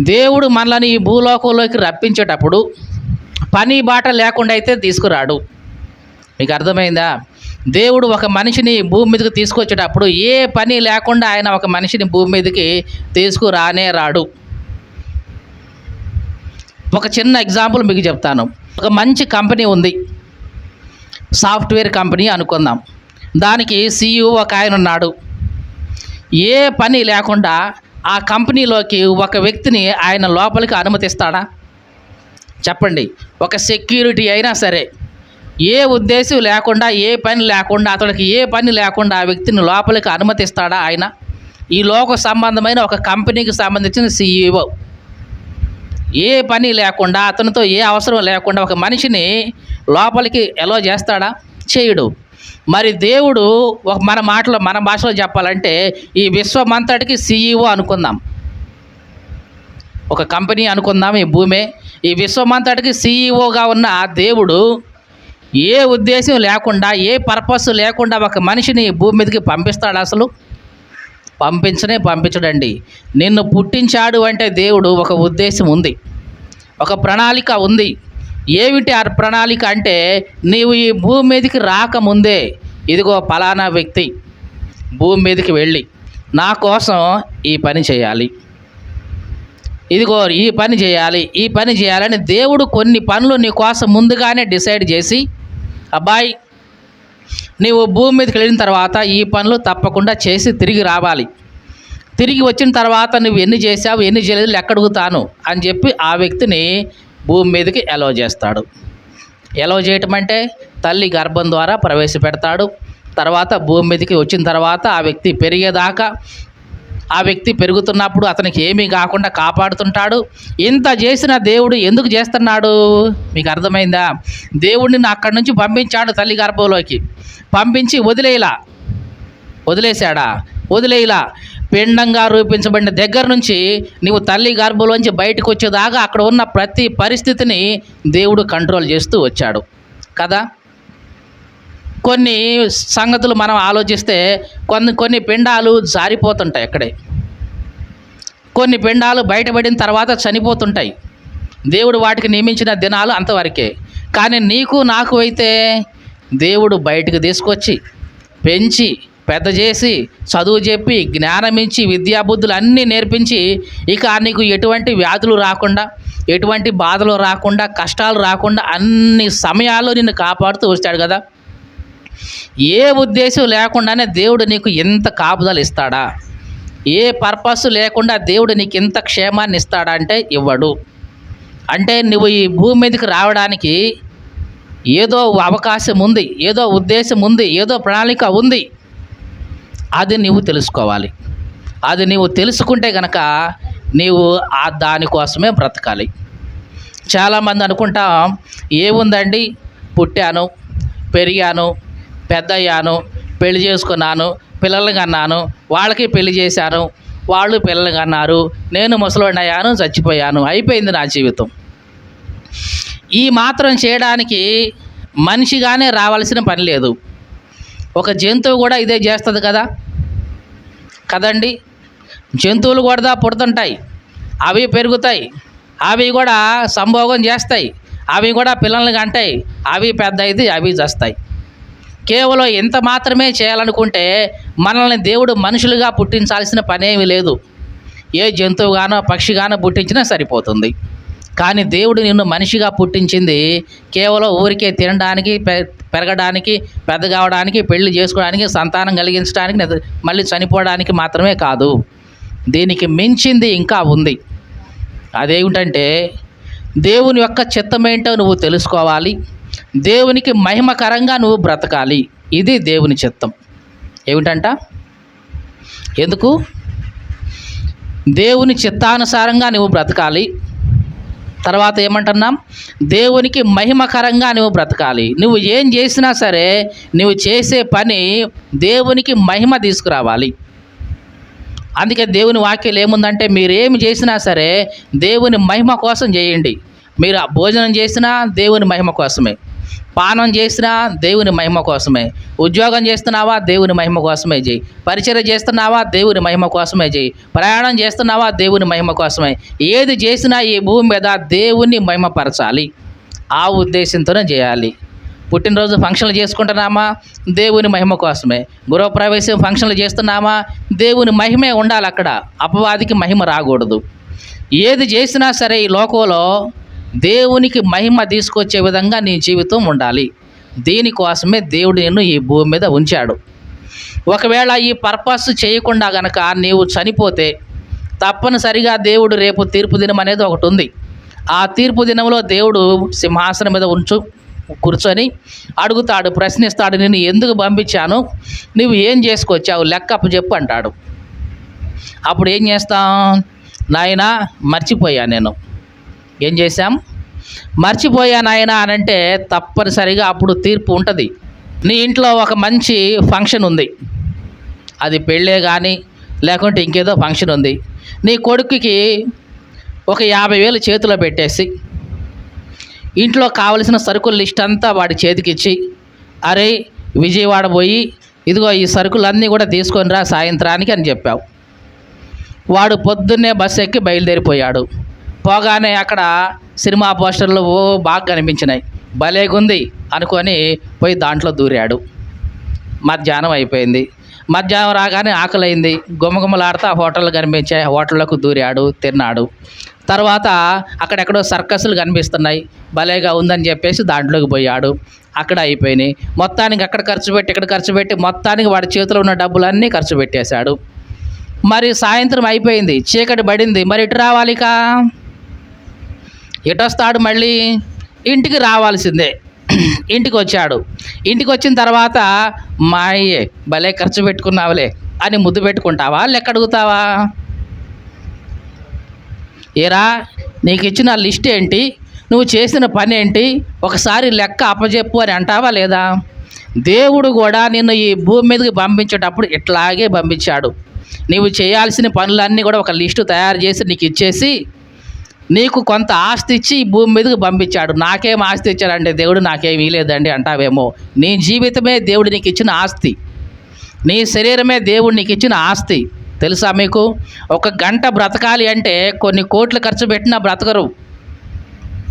దేవుడు మనల్ని ఈ భూలోకంలోకి రప్పించేటప్పుడు పని బాట లేకుండా అయితే తీసుకురాడు. మీకు అర్థమైందా? దేవుడు ఒక మనిషిని భూమి మీదకి తీసుకొచ్చేటప్పుడు ఏ పని లేకుండా ఆయన ఒక మనిషిని భూమి మీదకి తీసుకురానే రాడు. ఒక చిన్న ఎగ్జాంపుల్ మీకు చెప్తాను. ఒక మంచి కంపెనీ ఉంది. సాఫ్ట్వేర్ కంపెనీ అనుకుందాం. దానికి సీఈఓ ఒక ఆయన ఉన్నాడు. ఏ పని లేకుండా ఆ కంపెనీలోకి ఒక వ్యక్తిని ఆయన లోపలికి అనుమతిస్తాడా? చెప్పండి. ఒక సెక్యూరిటీ అయినా సరే ఏ ఉద్దేశం లేకుండా ఏ పని లేకుండా అతనికి ఏ పని లేకుండా ఆ వ్యక్తిని లోపలికి అనుమతిస్తాడా ఆయన? ఈ లోక సంబంధమైన ఒక కంపెనీకి సంబంధించిన సీఈఓ ఏ పని లేకుండా అతనితో ఏ అవసరం లేకుండా ఒక మనిషిని లోపలికి ఎలో చేస్తాడా? చేయడు. మరి దేవుడు ఒక మన మాటలో మన భాషలో చెప్పాలంటే ఈ విశ్వమంతటికి సీఈఓ అనుకుందాం. ఒక కంపెనీ అనుకుందాం ఈ భూమే. ఈ విశ్వమంతటికి సీఈఓగా ఉన్న దేవుడు ఏ ఉద్దేశం లేకుండా ఏ పర్పస్ లేకుండా ఒక మనిషిని భూమి మీదకి పంపిస్తాడు అసలు? పంపించనే పంపించడండి. నిన్ను పుట్టించాడు అంటే దేవుడు ఒక ఉద్దేశం ఉంది. ఒక ప్రణాళిక ఉంది. ఏమిటి ఆ ప్రణాళిక అంటే నీవు ఈ భూమి మీదకి రాకముందే ఇదిగో ఫలానా వ్యక్తి భూమి మీదకి వెళ్ళి నా కోసం ఈ పని చేయాలి. ఇదిగో ఈ పని చేయాలి ఈ పని చేయాలని దేవుడు కొన్ని పనులు నీ కోసం ముందుగానే డిసైడ్ చేసి అబ్బాయి నీవు భూమి మీదకి వెళ్ళిన తర్వాత ఈ పనులు తప్పకుండా చేసి తిరిగి రావాలి. తిరిగి వచ్చిన తర్వాత నువ్వు ఎన్ని చేసావు ఎన్ని చేయలేదు లెక్క అడుగుతాను అని చెప్పి ఆ వ్యక్తిని భూమి మీదకి ఎలవ చేస్తాడు. ఎలవ చేయటం అంటే తల్లి గర్భం ద్వారా ప్రవేశపెడతాడు. తర్వాత భూమి మీదకి వచ్చిన తర్వాత ఆ వ్యక్తి పెరిగేదాకా ఆ వ్యక్తి పెరుగుతున్నప్పుడు అతనికి ఏమీ కాకుండా కాపాడుతుంటాడు. ఇంత చేసిన దేవుడు ఎందుకు చేస్తున్నాడు? మీకు అర్థమైందా? దేవుడిని అక్కడి నుంచి పంపించాడు తల్లి గర్భంలోకి. పంపించి వదిలేలా వదిలేశాడా? వదిలేలా పిండంగా రూపించబడిన దగ్గర నుంచి నీవు తల్లి గర్భంలోంచి బయటకు వచ్చేదాకా అక్కడ ఉన్న ప్రతి పరిస్థితిని దేవుడు కంట్రోల్ చేస్తూ వచ్చాడు. కదా? కొన్ని సంగతులు మనం ఆలోచిస్తే కొన్ని కొన్ని పిండాలు జారిపోతుంటాయి అక్కడే. కొన్ని పిండాలు బయటపడిన తర్వాత చనిపోతుంటాయి. దేవుడు వాటికి నియమించిన దినాలు అంతవరకే. కానీ నీకు నాకు అయితే దేవుడు బయటకు తీసుకొచ్చి పెంచి పెద్ద చేసి చదువు చెప్పి జ్ఞానం ఇచ్చి విద్యాబుద్ధులు అన్నీ నేర్పించి ఇక నీకు ఎటువంటి వ్యాధులు రాకుండా ఎటువంటి బాధలు రాకుండా కష్టాలు రాకుండా అన్ని సమయాల్లో నిన్ను కాపాడుతూ వచ్చాడు కదా. ఏ ఉద్దేశం లేకుండానే దేవుడు నీకు ఎంత కాపుదలు ఇస్తాడా? ఏ పర్పస్ లేకుండా దేవుడు నీకు ఇంత క్షేమాన్ని ఇస్తాడా అంటే ఇవ్వడు. అంటే నువ్వు ఈ భూమి మీదకి రావడానికి ఏదో అవకాశం ఉంది ఏదో ఉద్దేశం ఉంది ఏదో ప్రణాళిక ఉంది అది నీవు తెలుసుకోవాలి. అది నీవు తెలుసుకుంటే గనక నీవు ఆ దానికోసమే బ్రతకాలి. చాలామంది అనుకుంటాం ఏముందండి? పుట్టాను పెరిగాను పెద్దయ్యాను పెళ్ళి చేసుకున్నాను పిల్లలు కన్నాను వాళ్ళకి పెళ్ళి చేశాను వాళ్ళు పిల్లలు కన్నారు నేను ముసలోడిని చచ్చిపోయాను అయిపోయింది నా జీవితం. ఈ మాత్రం చేయడానికి మనిషిగానే రావాల్సిన పని లేదు. ఒక జంతువు కూడా ఇదే చేస్తుంది కదా? కదండి? జంతువులు కూడా పుడుతుంటాయి. అవి పెరుగుతాయి. అవి కూడా సంభోగం చేస్తాయి. అవి కూడా పిల్లల్ని కంటాయి. అవి పెద్ద అయితే అవి చేస్తాయి. కేవలం ఎంత మాత్రమే చేయాలనుకుంటే మనల్ని దేవుడు మనుషులుగా పుట్టించాల్సిన పనేమీ లేదు. ఏ జంతువుగానో పక్షిగానో పుట్టించినా సరిపోతుంది. కానీ దేవుడు నిన్ను మనిషిగా పుట్టించింది కేవలం ఊరికే తినడానికి పె- పెరగడానికి పెద్ద కావడానికి పెళ్ళి చేసుకోవడానికి సంతానం కలిగించడానికి మళ్ళీ చనిపోవడానికి మాత్రమే కాదు. దీనికి మించింది ఇంకా ఉంది. అదేమిటంటే దేవుని యొక్క చిత్తమేంటో నువ్వు తెలుసుకోవాలి. దేవునికి మహిమకరంగా నువ్వు బ్రతకాలి. ఇది దేవుని చిత్తం. ఏమిటంట? ఎందుకు? దేవుని చిత్తానుసారంగా నువ్వు బ్రతకాలి. తర్వాత ఏమంటున్నాం? దేవునికి మహిమకరంగా నువ్వు బ్రతకాలి. నువ్వు ఏం చేసినా సరే నువ్వు చేసే పని దేవునికి మహిమ తీసుకురావాలి. అందుకే దేవుని వాక్యం ఏముందంటే మీరు ఏమి చేసినా సరే దేవుని మహిమ కోసం చేయండి. మీరు ఆ భోజనం చేసినా దేవుని మహిమ కోసమే. పానం చేసినా దేవుని మహిమ కోసమే. ఉద్యోగం చేస్తున్నావా? దేవుని మహిమ కోసమే చేయి. పరిచయం చేస్తున్నావా? దేవుని మహిమ కోసమే చేయి. ప్రయాణం చేస్తున్నావా? దేవుని మహిమ కోసమే. ఏది చేసినా ఈ భూమి మీద దేవుని మహిమపరచాలి. ఆ ఉద్దేశంతోనే చేయాలి. పుట్టినరోజు ఫంక్షన్లు చేసుకుంటున్నామా? దేవుని మహిమ కోసమే. గృహప్రవేశం ఫంక్షన్లు చేస్తున్నామా? దేవుని మహిమే ఉండాలి అక్కడ. అపవాదికి మహిమ రాకూడదు. ఏది చేసినా సరే ఈ లోకంలో దేవునికి మహిమ తీసుకొచ్చే విధంగా నీ జీవితం ఉండాలి. దీనికోసమే దేవుడు నిన్ను ఈ భూమి మీద ఉంచాడు. ఒకవేళ ఈ పర్పస్ చేయకుండా గనక నీవు చనిపోతే తప్పనిసరిగా దేవుడు రేపు తీర్పు దినం అనేది ఒకటి ఉంది. ఆ తీర్పు దినంలో దేవుడు సింహాసనం మీద ఉంచు కూర్చొని అడుగుతాడు ప్రశ్నిస్తాడు నేను ఎందుకు పంపించాను? నువ్వు ఏం చేసుకొచ్చావు? లెక్క చెప్పు అంటాడు. అప్పుడు ఏం చేస్తాం? నాయనా మర్చిపోయా నేను. ఏం చేశాం? మర్చిపోయానాయనా అని అంటే తప్పనిసరిగా అప్పుడు తీర్పు ఉంటుంది. నీ ఇంట్లో ఒక మంచి ఫంక్షన్ ఉంది. అది పెళ్ళే కానీ లేకుంటే ఇంకేదో ఫంక్షన్ ఉంది. నీ కొడుకుకి ఒక యాభై వేలు చేతిలో పెట్టేసి ఇంట్లో కావలసిన సరుకుల లిస్ట్ అంతా వాడి చేతికిచ్చి అరే విజయవాడ పోయి ఇదిగో ఈ సరుకులన్నీ కూడా తీసుకొని రా సాయంత్రానికి అని చెప్పావు. వాడు పొద్దున్నే బస్సు ఎక్కి బయలుదేరిపోయాడు. పోగానే అక్కడ సినిమా పోస్టర్లు ఓ బాగా కనిపించినాయి. భలేగుంది అనుకొని పోయి దాంట్లో దూరాడు. మధ్యాహ్నం అయిపోయింది. మధ్యాహ్నం రాగానే ఆకలైంది. గుమగుమలాడుతూ హోటల్ కనిపించే హోటల్లోకి దూరాడు తిన్నాడు. తర్వాత అక్కడెక్కడో సర్కస్లు కనిపిస్తున్నాయి. భలేగా ఉందని చెప్పేసి దాంట్లోకి పోయాడు. అక్కడ అయిపోయినాయి. మొత్తానికి అక్కడ ఖర్చు పెట్టి ఇక్కడ ఖర్చు పెట్టి మొత్తానికి వాడి చేతిలో ఉన్న డబ్బులన్నీ ఖర్చు పెట్టేశాడు. మరి సాయంత్రం అయిపోయింది. చీకటి పడింది. మరి ఇటు రావాలిక? ఎటొస్తాడు మళ్ళీ. ఇంటికి రావాల్సిందే. ఇంటికి వచ్చాడు. ఇంటికి వచ్చిన తర్వాత మా అయ్యే భలే ఖర్చు పెట్టుకున్నావులే అని ముద్దు పెట్టుకుంటావా? లెక్క అడుగుతావా? ఏరా నీకు ఇచ్చిన లిస్ట్ ఏంటి? నువ్వు చేసిన పని ఏంటి ఒకసారి లెక్క అప్పజెప్పు అని అంటావా లేదా? దేవుడు కూడా నిన్ను ఈ భూమి మీదకి పంపించేటప్పుడు ఇట్లాగే పంపించాడు. నీవు చేయాల్సిన పనులన్నీ కూడా ఒక లిస్టు తయారు చేసి నీకు ఇచ్చేసి నీకు కొంత ఆస్తి ఇచ్చి ఈ భూమి మీదకి పంపించాడు. నాకేం ఆస్తి ఇచ్చాడంటే దేవుడు నాకేం ఇవ్వలేదండి అంటావేమో. నీ జీవితమే దేవుడు నీకు ఇచ్చిన ఆస్తి. నీ శరీరమే దేవుడు నీకు ఇచ్చిన ఆస్తి. తెలుసా మీకు? ఒక గంట బ్రతకాలి అంటే కొన్ని కోట్లు ఖర్చు పెట్టినా బ్రతకరు.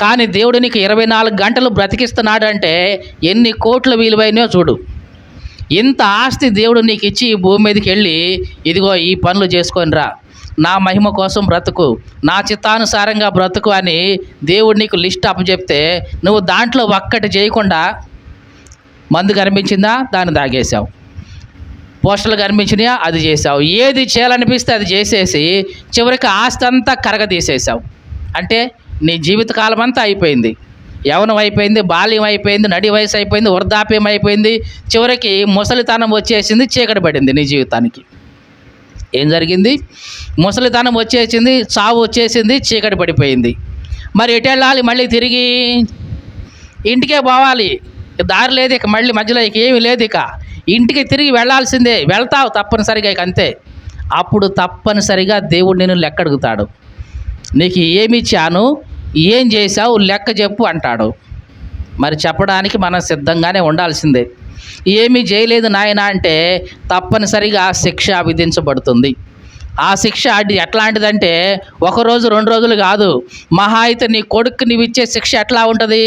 కానీ దేవుడు నీకు ఇరవై నాలుగు గంటలు బ్రతికిస్తున్నాడు అంటే ఎన్ని కోట్ల విలువైనో చూడు. ఇంత ఆస్తి దేవుడు నీకు ఇచ్చి ఈ భూమి మీదకి వెళ్ళి ఇదిగో ఈ పనులు చేసుకొని రా. నా మహిమ కోసం బ్రతుకు నా చిత్తానుసారంగా బ్రతుకు అని దేవుడు నీకు లిస్ట్ అప్పచెప్తే నువ్వు దాంట్లో ఒక్కటి చేయకుండా మందు కనిపించిందా? దాన్ని తాగేశావు. పోస్టర్లు కనిపించినాయా? అది చేసావు ఏది చేయాలనిపిస్తే అది చేసేసి చివరికి ఆస్తి అంతా కరగదీసేసావు అంటే నీ జీవితకాలం అంతా అయిపోయింది. యవనం అయిపోయింది బాల్యం అయిపోయింది నడి వయసు అయిపోయింది వృద్ధాప్యం అయిపోయింది. చివరికి ముసలితనం వచ్చేసింది చీకటి పడింది నీ జీవితానికి. ఏం జరిగింది? ముసలితనం వచ్చేసింది చావు వచ్చేసింది చీకటి పడిపోయింది. మరి ఎటు వెళ్ళాలి మళ్ళీ తిరిగి ఇంటికే పోవాలి. దారి లేదు ఇక మళ్ళీ మధ్యలో ఇక ఏమీ లేదు ఇక. ఇంటికి తిరిగి వెళ్ళాల్సిందే. వెళ్తావు తప్పనిసరిగా ఇక అంతే. అప్పుడు తప్పనిసరిగా దేవుడు నేను లెక్క అడుగుతాడు నీకు ఏమి ఇచ్చాను ఏం చేశావు లెక్క చెప్పు అంటాడు. మరి చెప్పడానికి మనం సిద్ధంగానే ఉండాల్సిందే. ఏమీ చేయలేదు నాయన అంటే తప్పనిసరిగా శిక్ష విధించబడుతుంది. ఆ శిక్ష ఎట్లాంటిదంటే ఒక రోజు రెండు రోజులు కాదు. మహా అయితే నీ కొడుకు నీవు ఇచ్చే శిక్ష ఎట్లా ఉంటుంది?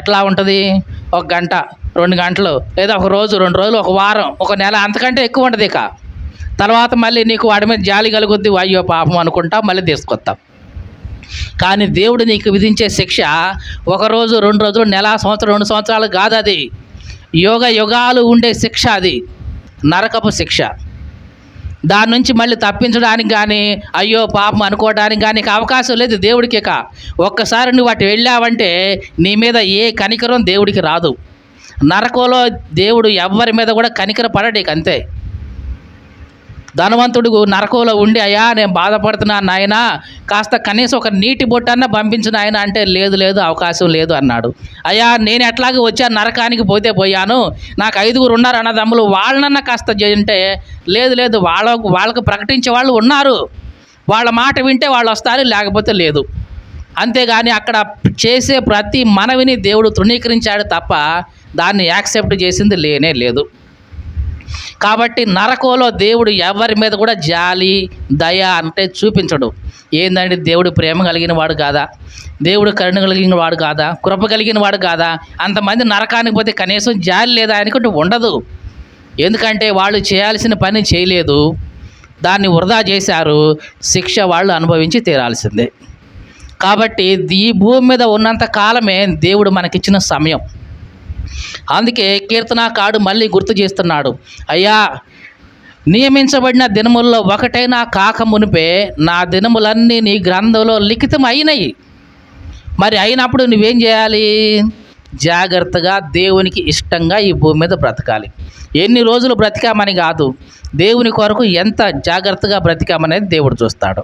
ఎట్లా ఉంటుంది? ఒక గంట రెండు గంటలు లేదా ఒక రోజు రెండు రోజులు ఒక వారం ఒక నెల అంతకంటే ఎక్కువ ఉంటుంది ఇక. తర్వాత మళ్ళీ నీకు వాడి మీద జాలి కలుగుద్ది. అయ్యో పాపం అనుకుంటా మళ్ళీ తీసుకొస్తాం. కానీ దేవుడు నీకు విధించే శిక్ష ఒకరోజు రెండు రోజులు నెల సంవత్సరం రెండు సంవత్సరాలు కాదు అది. యోగ యుగాలు ఉండే శిక్ష అది. నరకపు శిక్ష. దాని నుంచి మళ్ళీ తప్పించడానికి కానీ అయ్యో పాపం అనుకోవడానికి కానీ అవకాశం లేదు దేవుడికి కా ఒక్కసారి నువ్వు అటు వెళ్ళావంటే నీ మీద ఏ కనికరం దేవుడికి రాదు. నరకంలో దేవుడు ఎవ్వరి మీద కూడా కనికర పడడు అంతే. ధనవంతుడు నరకంలో ఉండి అయ్యా నేను బాధపడుతున్నా నాయన కాస్త కనీసం ఒక నీటి బొట్టన్న పంపించిన ఆయన అంటే లేదు లేదు అవకాశం లేదు అన్నాడు. అయ్యా నేను ఎట్లాగే వచ్చాను నరకానికి పోతే పోయాను. నాకు ఐదుగురు ఉన్నారు అన్నదమ్ములు వాళ్ళనన్నా కాస్త అంటే లేదు లేదు వాళ్ళకు వాళ్ళకు ప్రకటించే వాళ్ళు ఉన్నారు. వాళ్ళ మాట వింటే వాళ్ళు వస్తారు లేకపోతే లేదు. అంతేగాని అక్కడ చేసే ప్రతి మనవిని దేవుడు తృణీకరించాడు తప్ప దాన్ని యాక్సెప్ట్ చేసింది లేనే లేదు. కాబట్టి నరకంలో దేవుడు ఎవరి మీద కూడా జాలి దయ అంటే చూపించడు. ఏందండి? దేవుడు ప్రేమ కలిగిన వాడు కాదా? దేవుడు కరుణ కలిగిన వాడు కాదా? కృప కలిగిన వాడు కాదా? అంతమంది నరకానికి పోతే కనీసం జాలి లేదా అనుకుంటే ఉండదు. ఎందుకంటే వాళ్ళు చేయాల్సిన పని చేయలేదు. దాన్ని వృధా చేశారు. శిక్ష వాళ్ళు అనుభవించి తీరాల్సిందే. కాబట్టి ఈ భూమి మీద ఉన్నంత కాలమే దేవుడు మనకిచ్చిన సమయం. అందుకే కీర్తనాకాడు మళ్ళీ గుర్తు చేస్తున్నాడు. అయ్యా నియమించబడిన దినముల్లో ఒకటైనా కాక మునిపే నా దినములన్నీ నీ గ్రంథంలో లిఖితం అయినాయి మరి అయినప్పుడు నువ్వేం చేయాలి? జాగ్రత్తగా దేవునికి ఇష్టంగా ఈ భూమి మీద బ్రతకాలి. ఎన్ని రోజులు బ్రతికామని కాదు దేవుని కొరకు ఎంత జాగ్రత్తగా బ్రతికామనేది దేవుడు చూస్తాడు.